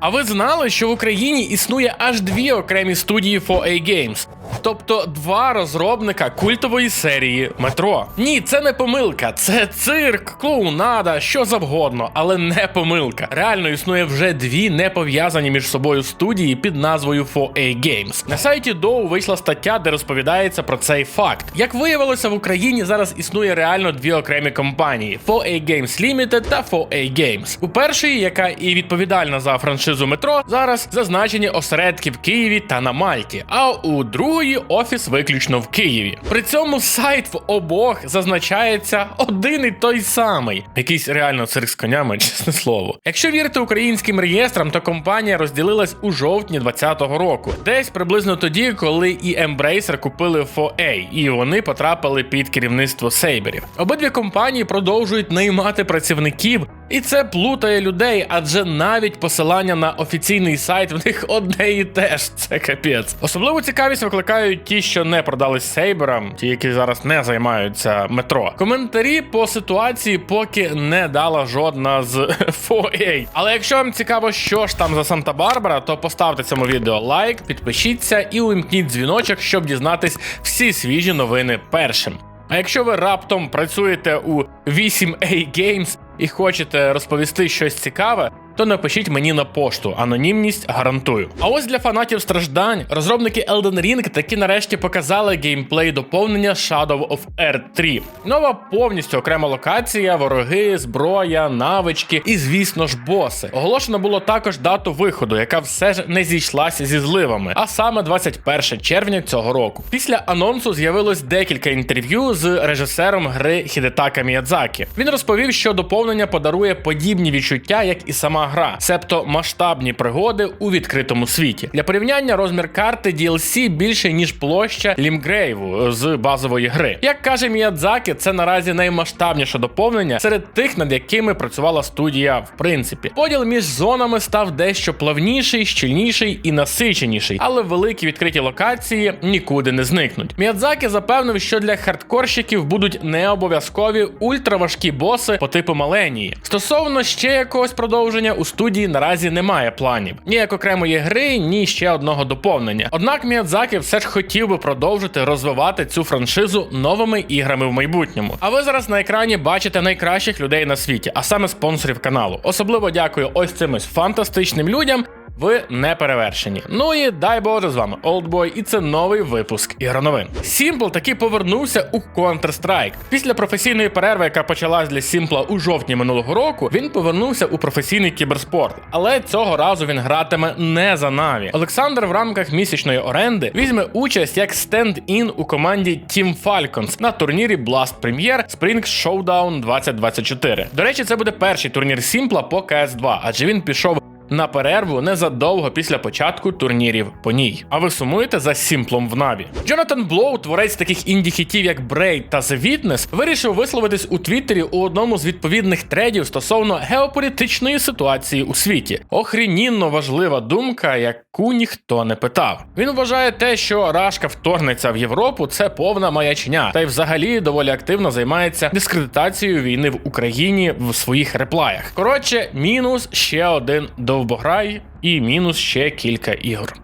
А ви знали, що в Україні існує аж дві окремі студії 4A Games? Тобто два розробника культової серії Метро. Ні, це не помилка, це цирк, клоунада, що завгодно, але не помилка. Реально існує вже дві не пов'язані між собою студії під назвою 4A Games. На сайті Dow вийшла стаття, де розповідається про цей факт. Як виявилося, в Україні зараз існує реально дві окремі компанії: 4A Games Limited та 4A Games. У першій, яка і відповідальна за франшизу метро, зараз зазначені осередки в Києві та на Мальті. А у другої офіс виключно в Києві. При цьому сайт в обох зазначається один і той самий. Якийсь реально цирк з конями, чесне слово. Якщо вірити українським реєстрам, то компанія розділилась у жовтні 2020 року, десь приблизно тоді, коли і Embracer купили 4A, і вони потрапили під керівництво Сейберів. Обидві компанії продовжують наймати працівників. І це плутає людей, адже навіть посилання на офіційний сайт в них одне і те ж. Це капець. Особливу цікавість викликають ті, що не продались сейберам, ті, які зараз не займаються метро. Коментарі по ситуації поки не дала жодна з 4A. Але якщо вам цікаво, що ж там за Санта-Барбара, то поставте цьому відео лайк, підпишіться і увімкніть дзвіночок, щоб дізнатись всі свіжі новини першим. А якщо ви раптом працюєте у 8A Games і хочете розповісти щось цікаве, то напишіть мені на пошту. Анонімність гарантую. А ось для фанатів страждань розробники Elden Ring таки нарешті показали геймплей доповнення Shadow of Earth 3. Нова повністю окрема локація, вороги, зброя, навички і, звісно ж, боси. Оголошено було також дату виходу, яка все ж не зійшлася зі зливами, а саме 21 червня цього року. Після анонсу з'явилось декілька інтерв'ю з режисером гри Хідетака Міядзакі. Він розповів, що доповнення подарує подібні відчуття, як і сама гра, себто масштабні пригоди у відкритому світі. Для порівняння розмір карти DLC більше ніж площа Лімгрейву з базової гри. Як каже Міядзакі, це наразі наймасштабніше доповнення серед тих, над якими працювала студія. В принципі, поділ між зонами став дещо плавніший, щільніший і насиченіший, але великі відкриті локації нікуди не зникнуть. Міядзакі запевнив, що для хардкорщиків будуть не обов'язкові ультраважкі боси по типу Маленії. Стосовно ще якогось продовження у студії наразі немає планів. Ні як окремої гри, ні ще одного доповнення. Однак Міядзакі все ж хотів би продовжити розвивати цю франшизу новими іграми в майбутньому. А ви зараз на екрані бачите найкращих людей на світі, а саме спонсорів каналу. Особливо дякую ось цим фантастичним людям. Ви не перевершені. Ну і дай Боже з вами Олдбой, і це новий випуск ігроновин. Сімпл таки повернувся у Counter-Strike. Після професійної перерви, яка почалась для Сімпла у жовтні минулого року, він повернувся у професійний кіберспорт. Але цього разу він гратиме не за Наві. Олександр в рамках місячної оренди візьме участь як стенд-ін у команді Team Falcons на турнірі Blast Premier Spring Showdown 2024. До речі, це буде перший турнір Сімпла по CS2, адже він пішов на перерву незадовго після початку турнірів по ній. А ви сумуєте за сімплом в Наві? Джонатан Блоу, творець таких інді-хітів, як Брейд та The Witness, вирішив висловитись у Твіттері у одному з відповідних тредів стосовно геополітичної ситуації у світі. Охрінінно важлива думка, яку ніхто не питав. Він вважає те, що Рашка вторгнеться в Європу, це повна маячня, та й взагалі доволі активно займається дискредитацією війни в Україні в своїх реплаях. Коротше, мінус ще один довбограй і мінус ще кілька ігор.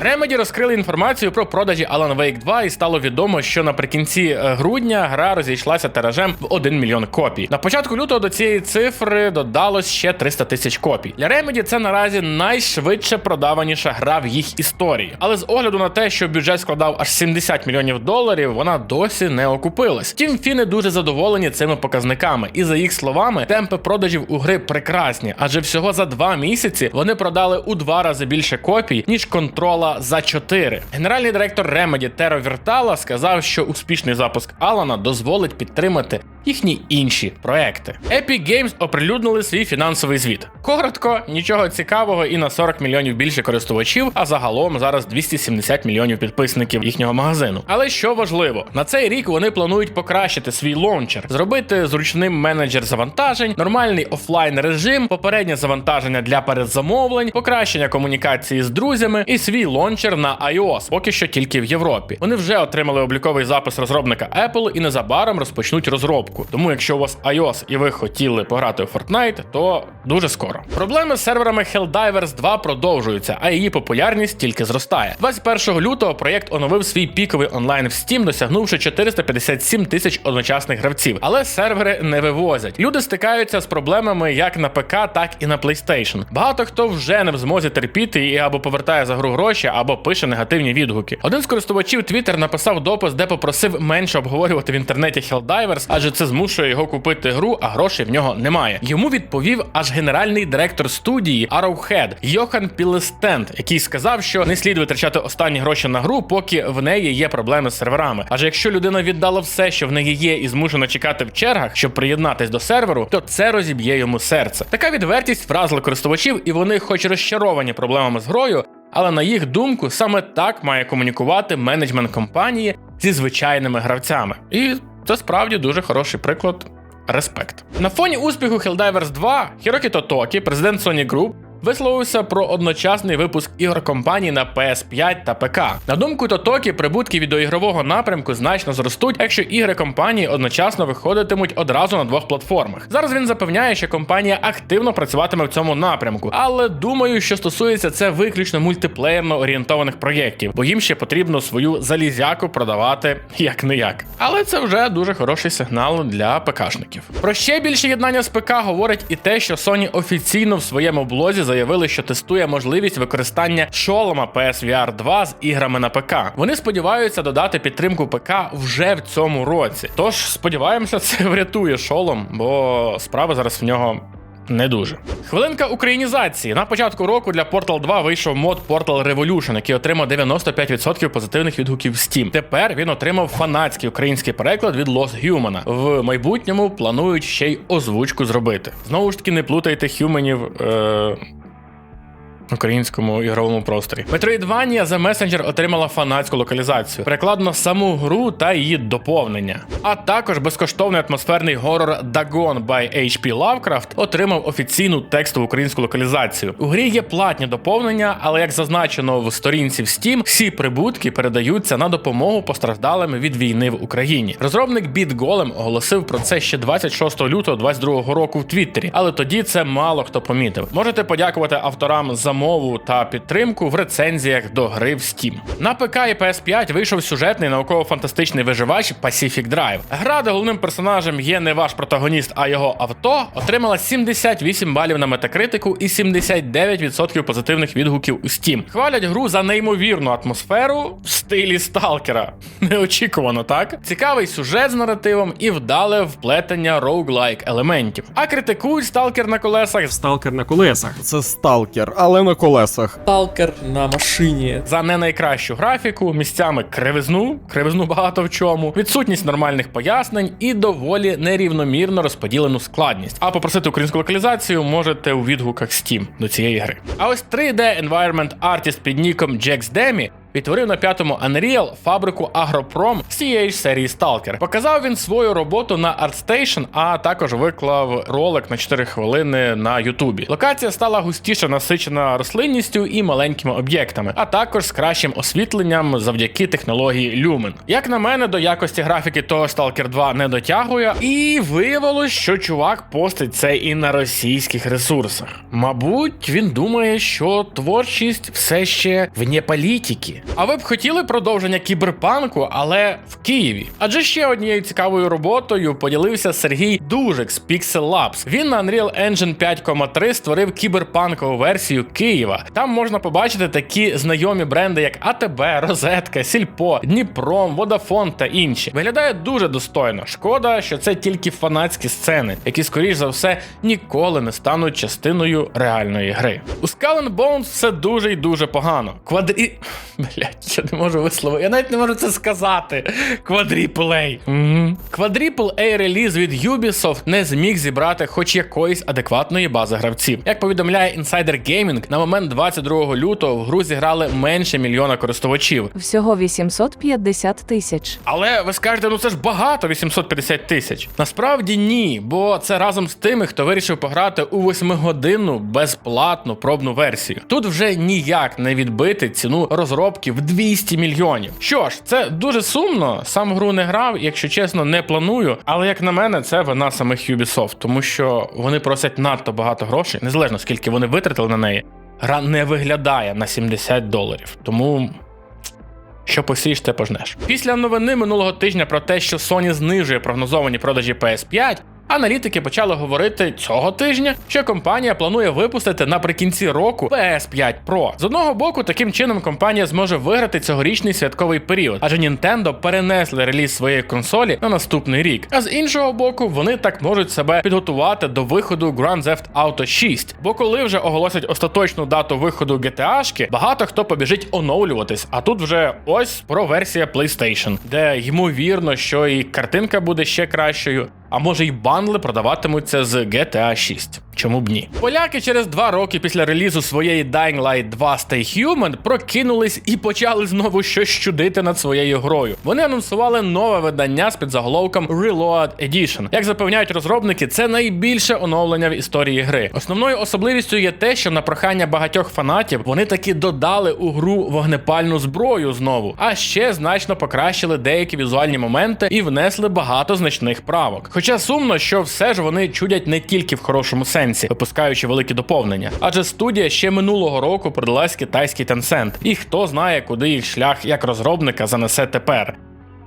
Remedy розкрили інформацію про продажі Alan Wake 2 і стало відомо, що наприкінці е, грудня гра розійшлася тиражем в 1 мільйон копій. На початку лютого до цієї цифри додалось ще 300 тисяч копій. Для Remedy це наразі найшвидше продаваніша гра в їх історії. Але з огляду на те, що бюджет складав аж 70 мільйонів доларів, вона досі не окупилась. Втім, фіни дуже задоволені цими показниками, і за їх словами, темпи продажів у гри прекрасні, адже всього за два місяці вони продали у два рази більше копій, ніж контрола за 4. Генеральний директор Remedy Теро Віртала сказав, що успішний запуск Алана дозволить підтримати їхні інші проекти. Epic Games оприлюднили свій фінансовий звіт. Коротко, нічого цікавого і на 40 мільйонів більше користувачів, а загалом зараз 270 мільйонів підписників їхнього магазину. Але що важливо, на цей рік вони планують покращити свій лончер, зробити зручним менеджер завантажень, нормальний офлайн режим, попереднє завантаження для передзамовлень, покращення комунікації з друзями і свій лончер на iOS, поки що тільки в Європі. Вони вже отримали обліковий запис розробника Apple і незабаром розпочнуть розробку. Розробку. Тому, якщо у вас iOS і ви хотіли пограти у Fortnite, то дуже скоро. Проблеми з серверами Helldivers 2 продовжуються, а її популярність тільки зростає. 21 лютого проєкт оновив свій піковий онлайн в Steam, досягнувши 457 тисяч одночасних гравців. Але сервери не вивозять. Люди стикаються з проблемами як на ПК, так і на PlayStation. Багато хто вже не в змозі терпіти і або повертає за гру гроші, або пише негативні відгуки. Один з користувачів Twitter написав допис, де попросив менше обговорювати в інтернеті Helldivers, адже це змушує його купити гру, а грошей в нього немає. Йому відповів аж генеральний директор студії Arrowhead Йохан Пілестенд, який сказав, що не слід витрачати останні гроші на гру, поки в неї є проблеми з серверами. Адже якщо людина віддала все, що в неї є, і змушена чекати в чергах, щоб приєднатись до серверу, то це розіб'є йому серце. Така відвертість вразила користувачів, і вони, хоч розчаровані проблемами з грою, але на їх думку, саме так має комунікувати менеджмент компанії зі звичайними гравцями. І це справді дуже хороший приклад. Респект. На фоні успіху Helldivers 2 Хірокі Тотокі, президент Sony Group, висловився про одночасний випуск ігор компанії на PS5 та ПК. На думку Тотокі, прибутки відеоігрового напрямку значно зростуть, якщо ігри компанії одночасно виходитимуть одразу на двох платформах. Зараз він запевняє, що компанія активно працюватиме в цьому напрямку, але думаю, що стосується це виключно мультиплеєрно орієнтованих проєктів, бо їм ще потрібно свою залізяку продавати як не як. Але це вже дуже хороший сигнал для ПКшників. Про ще більше єднання з ПК говорить і те, що Sony офіційно в своєму блозі заявили, що тестує можливість використання шолома PSVR 2 з іграми на ПК. Вони сподіваються додати підтримку ПК вже в цьому році. Тож сподіваємося, це врятує шолом, бо справа зараз в нього. Не дуже. Хвилинка українізації. На початку року для Portal 2 вийшов мод Portal Revolution, який отримав 95% позитивних відгуків в Steam. Тепер він отримав фанатський український переклад від Lost Human. В майбутньому планують ще й озвучку зробити. Знову ж таки, не плутайте хюменів. Е- Українському ігровому просторі Metroidvania The Messenger отримала фанатську локалізацію, перекладено саму гру та її доповнення. А також безкоштовний атмосферний горор Dagon by HP Lovecraft отримав офіційну текстову українську локалізацію. У грі є платні доповнення, але як зазначено в сторінці в Steam, всі прибутки передаються на допомогу постраждалим від війни в Україні. Розробник Beat Golem оголосив про це ще 26 лютого 2022 року в Твіттері, але тоді це мало хто помітив. Можете подякувати авторам за мову та підтримку в рецензіях до гри в Steam. На ПК і PS5 вийшов сюжетний науково-фантастичний виживач Pacific Drive. Гра, де головним персонажем є не ваш протагоніст, а його авто, отримала 78 балів на метакритику і 79% позитивних відгуків у Steam. Хвалять гру за неймовірну атмосферу в стилі сталкера. Неочікувано, так? Цікавий сюжет з наративом і вдале вплетення роуглайк елементів. А критикують сталкер на колесах Сталкер на колесах. Це сталкер, але на колесах. Сталкер на машині. за не найкращу графіку, місцями кривизну, кривизну багато в чому, відсутність нормальних пояснень і доволі нерівномірно розподілену складність. А попросити українську локалізацію можете у відгуках Steam до цієї гри. А ось 3D Environment Artist під ніком Jax Demi Відтворив на п'ятому Unreal фабрику Агропром з цієї ж серії Stalker. Показав він свою роботу на ArtStation, а також виклав ролик на 4 хвилини на Ютубі. Локація стала густіше насичена рослинністю і маленькими об'єктами, а також з кращим освітленням завдяки технології Lumen. Як на мене, до якості графіки того Stalker 2 не дотягує, і виявилось, що чувак постить це і на російських ресурсах. Мабуть, він думає, що творчість все ще вне політики. А ви б хотіли продовження кіберпанку, але в Києві? Адже ще однією цікавою роботою поділився Сергій Дужик з Pixel Labs. Він на Unreal Engine 5.3 створив кіберпанкову версію Києва. Там можна побачити такі знайомі бренди, як АТБ, Розетка, Сільпо, Дніпром, Водафон та інші. Виглядає дуже достойно. Шкода, що це тільки фанатські сцени, які, скоріш за все, ніколи не стануть частиною реальної гри. У Skull Bones все дуже і дуже погано. Квадрі. Блять, я не можу висловити. Я навіть не можу це сказати. Quadruple A. Угу. Quadruple A реліз від Ubisoft не зміг зібрати хоч якоїсь адекватної бази гравців. Як повідомляє Insider Gaming, на момент 22 лютого в гру зіграли менше мільйона користувачів. Всього 850 тисяч. Але ви скажете, ну це ж багато 850 тисяч. Насправді ні, бо це разом з тими, хто вирішив пограти у 8-годинну безплатну пробну версію. Тут вже ніяк не відбити ціну розробки заробків 200 мільйонів. Що ж, це дуже сумно. Сам гру не грав, якщо чесно, не планую. Але як на мене, це вина самих Ubisoft, тому що вони просять надто багато грошей, незалежно скільки вони витратили на неї. Гра не виглядає на 70 доларів. Тому що посієш, те пожнеш. Після новини минулого тижня про те, що Sony знижує прогнозовані продажі PS5. Аналітики почали говорити цього тижня, що компанія планує випустити наприкінці року PS5 Pro. З одного боку, таким чином компанія зможе виграти цьогорічний святковий період, адже Nintendo перенесли реліз своєї консолі на наступний рік. А з іншого боку, вони так можуть себе підготувати до виходу Grand Theft Auto 6. Бо коли вже оголосять остаточну дату виходу GTA-шки, багато хто побіжить оновлюватись. А тут вже ось про версія PlayStation, де ймовірно, що і картинка буде ще кращою. А може й бандли продаватимуться з GTA 6. Чому б ні? Поляки через два роки після релізу своєї Dying Light 2 Stay Human прокинулись і почали знову щось чудити над своєю грою. Вони анонсували нове видання з підзаголовком Reload Edition. Як запевняють розробники, це найбільше оновлення в історії гри. Основною особливістю є те, що на прохання багатьох фанатів вони таки додали у гру вогнепальну зброю знову, а ще значно покращили деякі візуальні моменти і внесли багато значних правок. Хоча сумно, що все ж вони чудять не тільки в хорошому сенсі, випускаючи великі доповнення. Адже студія ще минулого року продалась китайський Tencent, і хто знає, куди їх шлях як розробника занесе тепер.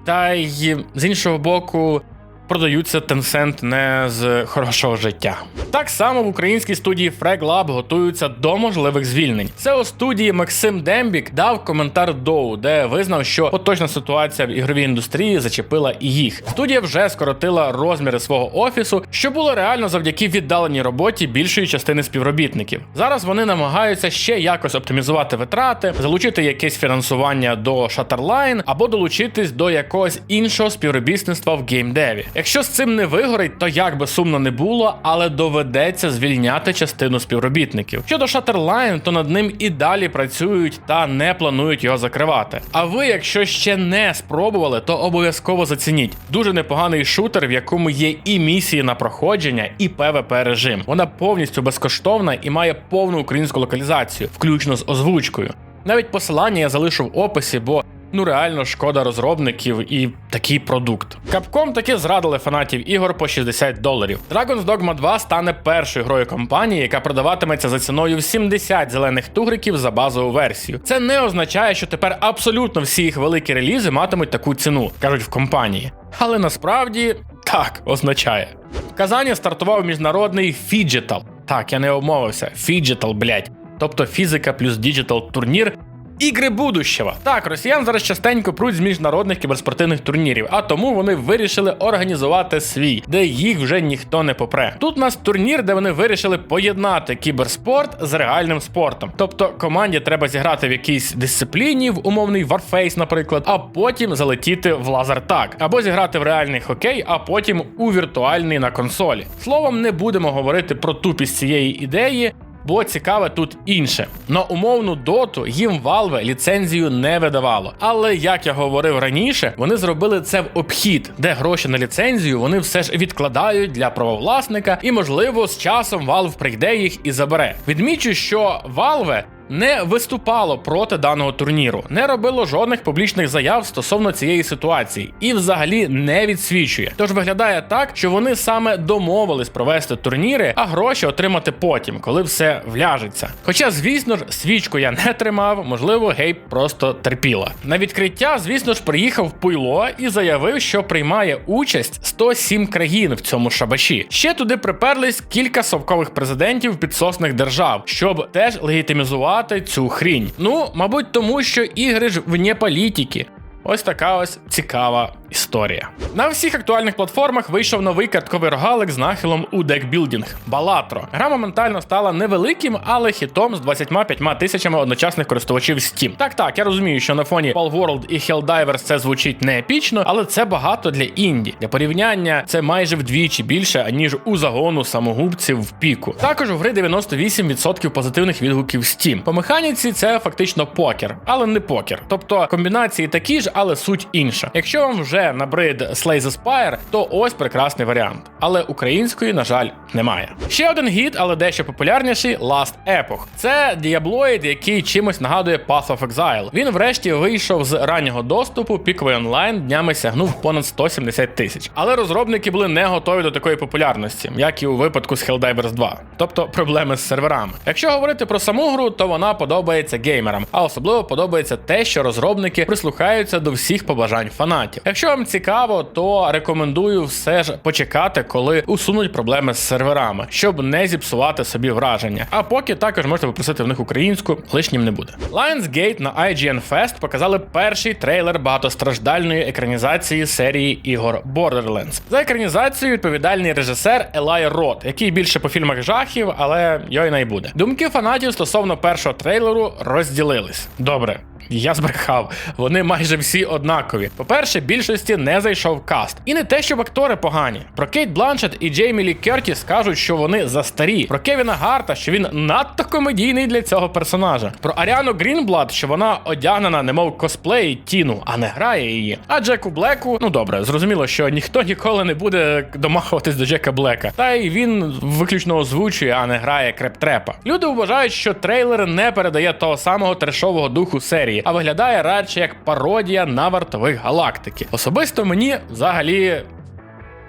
Та й з іншого боку. Продаються Tencent не з хорошого життя. Так само в українській студії Frag Lab готуються до можливих звільнень. SEO студії Максим Дембік дав коментар Доу, де визнав, що поточна ситуація в ігровій індустрії зачепила і їх. Студія вже скоротила розміри свого офісу, що було реально завдяки віддаленій роботі більшої частини співробітників. Зараз вони намагаються ще якось оптимізувати витрати, залучити якесь фінансування до Shutterline або долучитись до якогось іншого співробітництва в геймдеві. Якщо з цим не вигорить, то як би сумно не було, але доведеться звільняти частину співробітників. Щодо Shutterline, то над ним і далі працюють та не планують його закривати. А ви, якщо ще не спробували, то обов'язково зацініть. Дуже непоганий шутер, в якому є і місії на проходження, і PvP режим. Вона повністю безкоштовна і має повну українську локалізацію, включно з озвучкою. Навіть посилання я залишу в описі, бо ну реально шкода розробників і такий продукт. Capcom таки зрадили фанатів ігор по 60 доларів. Dragon's Dogma 2 стане першою грою компанії, яка продаватиметься за ціною в 70 зелених тугриків за базову версію. Це не означає, що тепер абсолютно всі їх великі релізи матимуть таку ціну, кажуть в компанії. Але насправді так означає. В Казані стартував міжнародний Fidgetal. Так, я не обмовився. Fidgetal, блять. Тобто фізика плюс діджитал турнір. Ігри будущого. Так, росіян зараз частенько пруть з міжнародних кіберспортивних турнірів, а тому вони вирішили організувати свій, де їх вже ніхто не попре. Тут у нас турнір, де вони вирішили поєднати кіберспорт з реальним спортом. Тобто команді треба зіграти в якійсь дисципліні, в умовний Warface, наприклад, а потім залетіти в лазертаг, або зіграти в реальний хокей, а потім у віртуальний на консолі. Словом, не будемо говорити про тупість цієї ідеї. Бо цікаве тут інше. На умовну доту їм Valve ліцензію не видавало. Але як я говорив раніше, вони зробили це в обхід, де гроші на ліцензію вони все ж відкладають для правовласника, і можливо з часом Valve прийде їх і забере. Відмічу, що Valve не виступало проти даного турніру, не робило жодних публічних заяв стосовно цієї ситуації і взагалі не відсвічує. Тож виглядає так, що вони саме домовились провести турніри, а гроші отримати потім, коли все вляжеться. Хоча, звісно ж, свічку я не тримав, можливо, гейб просто терпіла. На відкриття, звісно ж, приїхав Пуйло і заявив, що приймає участь 107 країн в цьому шабаші. Ще туди приперлись кілька совкових президентів підсосних держав, щоб теж легітимізувати цю хрінь. Ну, мабуть, тому що ігри ж вне політики. Ось така ось цікава історія. На всіх актуальних платформах вийшов новий картковий рогалик з нахилом у декбілдінг Балатро. Гра моментально стала невеликим, але хітом з 25 тисячами одночасних користувачів Steam. Так, так, я розумію, що на фоні Palworld і Helldivers це звучить не епічно, але це багато для інді. Для порівняння це майже вдвічі більше, аніж у загону самогубців в піку. Також у гри 98% позитивних відгуків Steam. По механіці це фактично покер, але не покер. Тобто комбінації такі ж, але суть інша. Якщо вам вже набрид Slay the Spire, то ось прекрасний варіант. Але української, на жаль, немає. Ще один гід, але дещо популярніший Last Epoch. Це діаблоїд, який чимось нагадує Path of Exile. Він врешті вийшов з раннього доступу, піковий онлайн днями сягнув понад 170 тисяч. Але розробники були не готові до такої популярності, як і у випадку з Helldivers 2, тобто проблеми з серверами. Якщо говорити про саму гру, то вона подобається геймерам, а особливо подобається те, що розробники прислухаються до всіх побажань фанатів. Якщо вам цікаво, то рекомендую все ж почекати, коли усунуть проблеми з серверами, щоб не зіпсувати собі враження. А поки також можете попросити в них українську, лишнім не буде. Lionsgate на IGN Fest показали перший трейлер багатостраждальної екранізації серії ігор Borderlands. За екранізацію відповідальний режисер Елай Рот, який більше по фільмах жахів, але йой не буде. Думки фанатів стосовно першого трейлеру розділились. Добре. Я збрехав, вони майже всі однакові. По-перше, більшості не зайшов каст. І не те, щоб актори погані. Про Кейт Бланшет і Джеймі Лі Кертіс кажуть, що вони застарі. Про Кевіна Гарта, що він надто комедійний для цього персонажа. Про Аріану Грінблад, що вона одягнена, немов косплеї Тіну, а не грає її. А Джеку Блеку, ну добре, зрозуміло, що ніхто ніколи не буде домахуватись до Джека Блека. Та й він виключно озвучує, а не грає крептрепа. Люди вважають, що трейлер не передає того самого трешового духу серії, а виглядає радше як пародія на вартових галактики. Особисто мені взагалі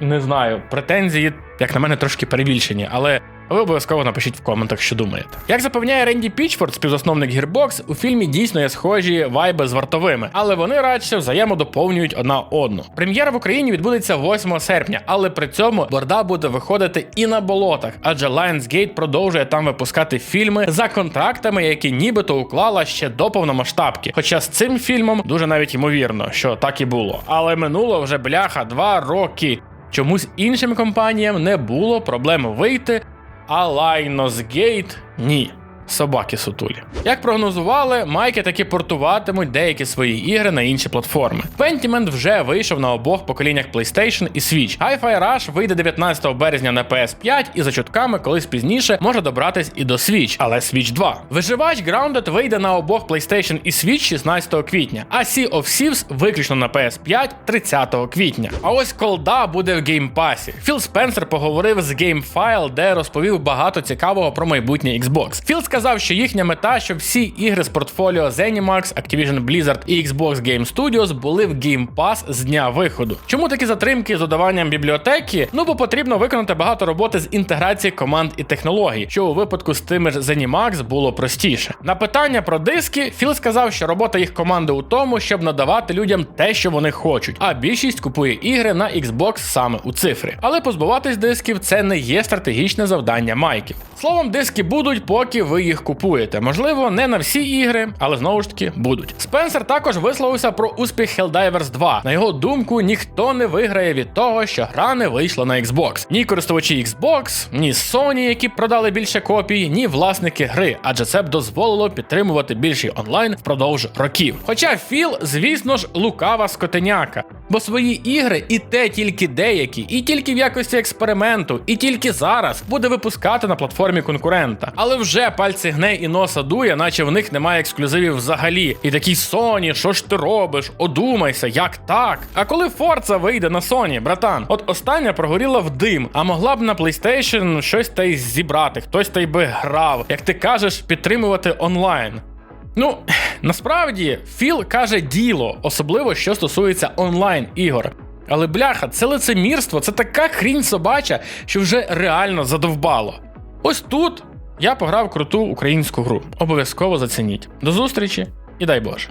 не знаю, претензії, як на мене, трошки перебільшені, але. Ви обов'язково напишіть в коментах, що думаєте. Як запевняє Ренді Пічфорд, співзасновник Gearbox, у фільмі дійсно є схожі вайби з вартовими, але вони радше взаємодоповнюють одна одну. Прем'єра в Україні відбудеться 8 серпня, але при цьому борда буде виходити і на болотах, адже Lionsgate продовжує там випускати фільми за контрактами, які нібито уклала ще до повномасштабки. Хоча з цим фільмом дуже навіть ймовірно, що так і було. Але минуло вже бляха два роки. Чомусь іншим компаніям не було проблем вийти. А Lionsgate – ні. Собаки сутулі. Як прогнозували, майки таки портуватимуть деякі свої ігри на інші платформи. Pentiment вже вийшов на обох поколіннях PlayStation і Switch. Hi-Fi Rush вийде 19 березня на PS5 і за чутками колись пізніше може добратись і до Switch, але Switch 2. Виживач Grounded вийде на обох PlayStation і Switch 16 квітня, а Sea of Thieves виключно на PS5 30 квітня. А ось колда буде в геймпасі. Філ Спенсер поговорив з GameFile, де розповів багато цікавого про майбутнє Xbox. Філ сказав, що їхня мета, щоб всі ігри з портфоліо ZeniMax, Activision Blizzard і Xbox Game Studios були в Game Pass з дня виходу. Чому такі затримки з додаванням бібліотеки? Ну бо потрібно виконати багато роботи з інтеграції команд і технологій, що у випадку з тими ж ZeniMax було простіше. На питання про диски Філ сказав, що робота їх команди у тому, щоб надавати людям те, що вони хочуть, а більшість купує ігри на Xbox саме у цифри. Але позбуватись дисків це не є стратегічне завдання майків. Словом, диски будуть, поки ви їх купуєте. Можливо, не на всі ігри, але знову ж таки будуть. Спенсер також висловився про успіх Helldivers 2. На його думку, ніхто не виграє від того, що гра не вийшла на Xbox. Ні користувачі Xbox, ні Sony, які продали більше копій, ні власники гри, адже це б дозволило підтримувати більший онлайн впродовж років. Хоча Філ, звісно ж, лукава скотеняка. Бо свої ігри і те тільки деякі, і тільки в якості експерименту, і тільки зараз буде випускати на платформі конкурента. Але вже пальці гне і носа дує, наче в них немає ексклюзивів взагалі. І такий Sony, що ж ти робиш? Одумайся, як так? А коли Forza вийде на Sony, братан, от остання прогоріла в дим, а могла б на PlayStation щось та й зібрати, хтось та й би грав, як ти кажеш, підтримувати онлайн. Ну, насправді, Філ каже діло, особливо що стосується онлайн ігор. Але бляха, це лицемірство, це така хрінь собача, що вже реально задовбало. Ось тут я пограв круту українську гру. Обов'язково зацініть. До зустрічі і дай Боже.